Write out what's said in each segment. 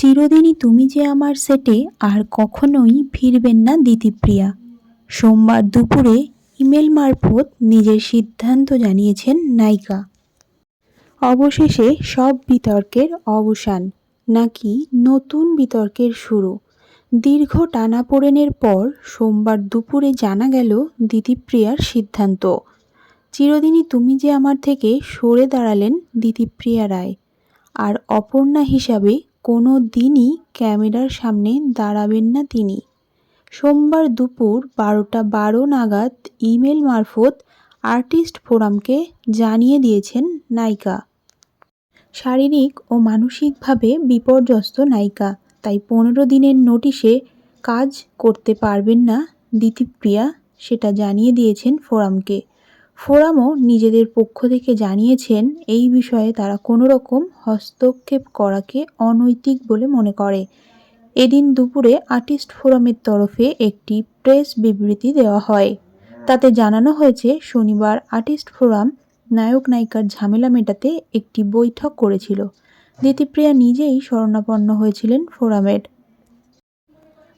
চিরদিনই তুমি যে আমার সেটে আর কখনোই ফিরবেন না, দিতিপ্রিয়া। সোমবার দুপুরে ইমেল মারফত নিজের সিদ্ধান্ত জানিয়েছেন নায়িকা। অবশেষে সব বিতর্কের অবসান, নাকি নতুন বিতর্কের শুরু। দীর্ঘ টানাপোড়েনের পর সোমবার দুপুরে জানা গেল দিতিপ্রিয়ার সিদ্ধান্ত। চিরদিনই তুমি যে আমার থেকে সরে দাঁড়ালেন দিতিপ্রিয়া রায়। আর অপর্ণা হিসাবে কোনো দিনই ক্যামেরার সামনে দাঁড়াবেন না তিনি। সোমবার দুপুর বারোটা বারো নাগাদ ইমেল মারফত আর্টিস্ট ফোরামকে জানিয়ে দিয়েছেন নায়িকা। শারীরিক ও মানসিকভাবে বিপর্যস্ত নায়িকা, তাই পনেরো দিনের নোটিশে কাজ করতে পারবেন না দিতিপ্রিয়া, সেটা জানিয়ে দিয়েছেন ফোরামকে। ফোরামও নিজেদের পক্ষ থেকে জানিয়েছেন, এই বিষয়ে তারা কোনো রকম হস্তক্ষেপ করাকে অনৈতিক বলে মনে করে। এদিন দুপুরে আর্টিস্ট ফোরামের তরফে একটি প্রেস বিবৃতি দেওয়া হয়। তাতে জানানো হয়েছে, শনিবার আর্টিস্ট ফোরাম নায়ক নায়িকার ঝামেলা মেটাতে একটি বৈঠক করেছিল। দিতিপ্রিয়া নিজেই শরণাপন্ন হয়েছিলেন ফোরামের।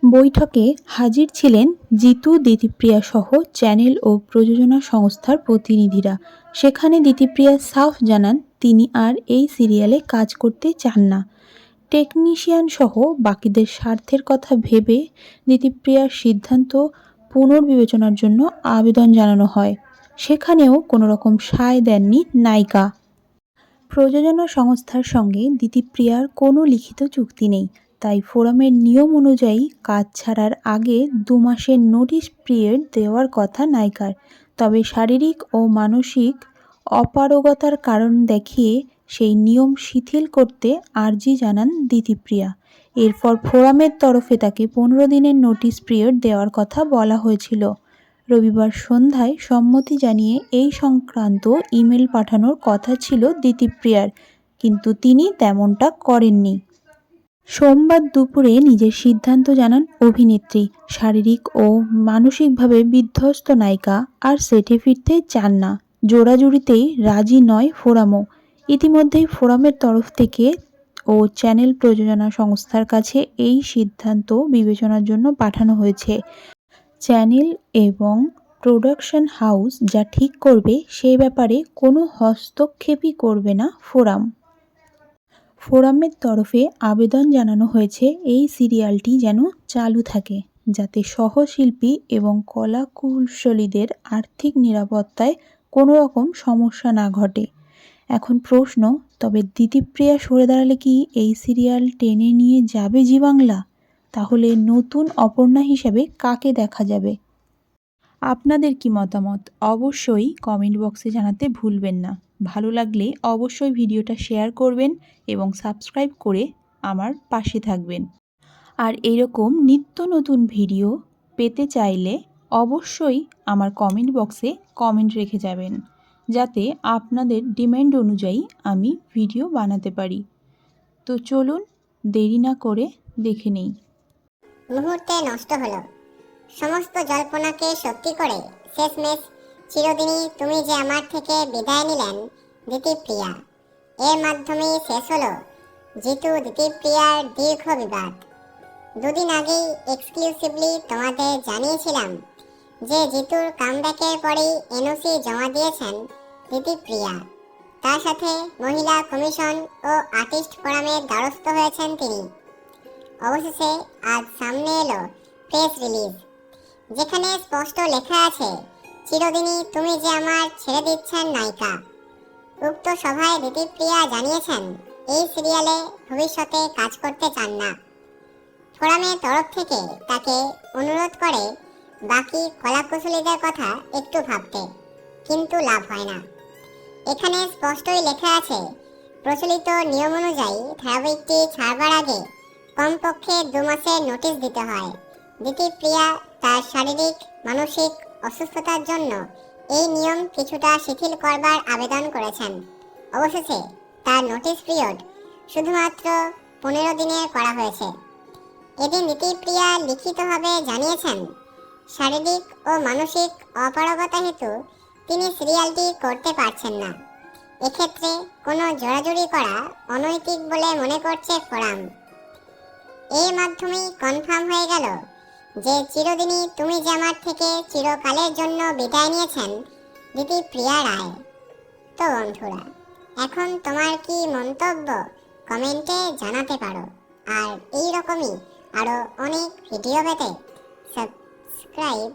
বৈঠকে হাজির ছিলেন জিতু দিতিপ্রিয়া সহ চ্যানেল ও প্রযোজনা সংস্থার প্রতিনিধিরা। সেখানে দিতিপ্রিয়া সাফ জানান, তিনি আর এই সিরিয়ালে কাজ করতে চান না। টেকনিশিয়ান সহ বাকিদের স্বার্থের কথা ভেবে দিতিপ্রিয়ার সিদ্ধান্ত পুনর্বিবেচনার জন্য আবেদন জানানো হয়। সেখানেও কোনো রকম সায় দেননি নায়িকা। প্রযোজনা সংস্থার সঙ্গে দিতিপ্রিয়ার কোনো লিখিত চুক্তি নেই। তাই ফোরামের নিয়ম অনুযায়ী কাজ ছাড়ার আগে দু মাসের নোটিশ পিরিয়ড দেওয়ার কথা নায়িকার। তবে শারীরিক ও মানসিক অপারগতার কারণ দেখিয়ে সেই নিয়ম শিথিল করতে আর্জি জানান দিতিপ্রিয়া এরপর ফোরামের তরফে তাকে পনেরো দিনের নোটিশ পিরিয়ড দেওয়ার কথা বলা হয়েছিল। রবিবার সন্ধ্যায় সম্মতি জানিয়ে এই সংক্রান্ত ইমেল পাঠানোর কথা ছিল দিতিপ্রিয়ার কিন্তু তিনি তেমনটা করেননি। সোমবার দুপুরে নিজের সিদ্ধান্ত জানান অভিনেত্রী। শারীরিক ও মানসিকভাবে বিধ্বস্ত নায়িকা আর সেটে ফিরতে চান না। জোড়াজুড়িতেই রাজি নয় ফোরামও। ইতিমধ্যেই ফোরামের তরফ থেকে ও চ্যানেল প্রযোজনা সংস্থার কাছে এই সিদ্ধান্ত বিবেচনার জন্য পাঠানো হয়েছে। চ্যানেল এবং প্রোডাকশন হাউস যা ঠিক করবে সে ব্যাপারে কোনো হস্তক্ষেপই করবে না ফোরাম। ফোরামের তরফে আবেদন জানানো হয়েছে এই সিরিয়ালটি যেন চালু থাকে, যাতে সহশিল্পী এবং কলা কুশলীদের আর্থিক নিরাপত্তায় কোনো রকম সমস্যা না ঘটে। এখন প্রশ্ন, তবে দিতিপ্রিয়া সরে দাঁড়ালে কি এই সিরিয়াল টেনে নিয়ে যাবে জি বাংলা তাহলে নতুন অপর্ণা হিসেবে কাকে দেখা যাবে? আপনাদের কি মতামত? অবশ্যই কমেন্ট বক্সে জানাতে ভুলবেন না। ভালো লাগলে অবশ্যই ভিডিওটা শেয়ার করবেন এবং সাবস্ক্রাইব করে আমার পাশে থাকবেন। আর এরকম নিত্য নতুন ভিডিও পেতে চাইলে অবশ্যই আমার কমেন্ট বক্সে কমেন্ট রেখে যাবেন, যাতে আপনাদের ডিম্যান্ড অনুযায়ী আমি ভিডিও বানাতে পারি। তো চলুন দেরি না করে দেখে নেই। মুহূর্তে নষ্ট হলো। সমস্ত জল্পনাকে সত্যি করে শেষমেশ চিরদিনই তুমি যে আমার থেকে বিদায় নিলেন দিতিপ্রিয়া এর মাধ্যমে শেষ হলো জিতু দিতিপ্রিয়ার দীর্ঘ বিবাদ। দুদিন আগেই এক্সক্লুসিভলি তোমাদের জানিয়েছিলাম যে জিতুর কামব্যাকের পরেই এনওসি জমা দিয়েছেন দিতিপ্রিয়া তার সাথে মহিলা কমিশন ও আর্টিস্ট ফোরামের দ্বারস্থ হয়েছেন তিনি। অবশেষে আজ সামনে এলো প্রেস রিলিজ যেখানে স্পষ্ট লেখা আছে চিরদিনই তুমি যে আমার ছেড়ে দিচ্ছেন নায়িকা। উক্ত সভায় দিতিপ্রিয়া জানিয়েছেন, এই সিরিয়ালে ভবিষ্যতে কাজ করতে চান না। ফোরামের তরফ থেকে তাকে অনুরোধ করে বাকি কলাকুশলীদের কথা একটু ভাবতে, কিন্তু লাভ হয় না। এখানে স্পষ্টই লেখা আছে, প্রচলিত নিয়ম অনুযায়ী ধারাবাহিকটি ছাড়বার আগে কমপক্ষে দু মাসের নোটিশ দিতে হয়। দিতিপ্রিয়া তার শারীরিক, মানসিক অসুস্থতার জন্য এই নিয়ম কিছুটা শিথিল করবার আবেদন করেছেন। অবশেষে তার নোটিশ পিরিয়ড শুধুমাত্র পনেরো দিনের করা হয়েছে। এদিন দিতিপ্রিয়া লিখিতভাবে জানিয়েছেন, শারীরিক ও মানসিক অপারগতা হেতু তিনি সিরিয়ালটি করতে পারছেন না। এক্ষেত্রে কোনো জোড়াজুড়ি করা অনৈতিক বলে মনে করছে ফোরাম। এর মাধ্যমেই কনফার্ম হয়ে গেল যে চিরদিনই তুমি যে আমার থেকে চিরকালের জন্য বিদায় নিয়েছেন, দিদি প্রিয়া রায়। তো বন্ধুরা, এখন তোমার কি মন্তব্য কমেন্টে জানাতে পারো। আর এই রকমই আরও অনেক ভিডিও পেতে সাবস্ক্রাইব